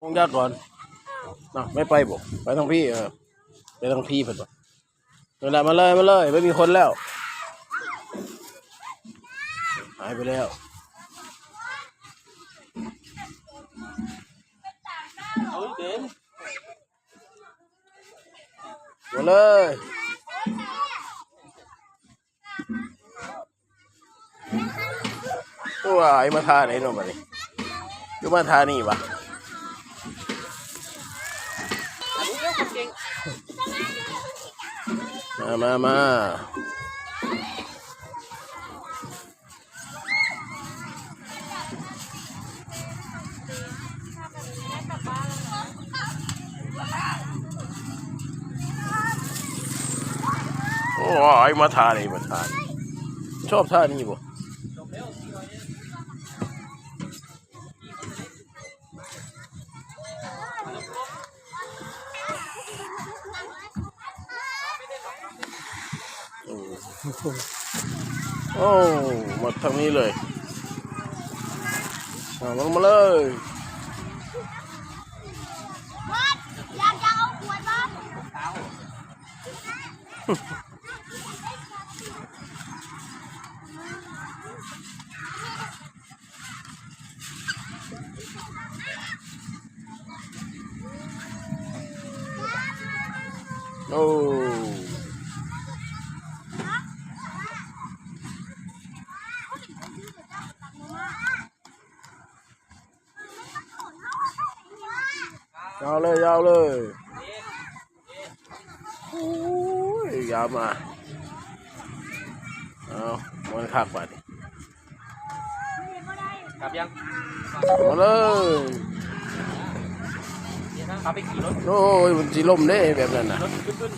คงยากก่อนนะไม่ไปบอกไปทางพี่เออไปทางพี่เพิ่นบอกนั่นแหละมาเลยมาเลยไม่มีคนแล้วหายไปแล้วเอาเด่นมาเลยตัวไอ้มาทาไหนเนาะบัดนี้อยู่มาทานี่ปะ มามามาโอ้ยมาทานี่มาทานชอบท่านี้บ่โอ้ โอ้มาทางนี้เลยเอาลงมาเลยอยากจะเอาขวดมาเท้าโอ้ ยาวเลยยาวเลยโอ้ยยาวมาเอามันคักไปดิกลับยังมาเลยเดี๋ยวนะขับไปขี่รถโอ้ยมันสีลมเด้แบบนั้นนะรถขึ้นขึ้น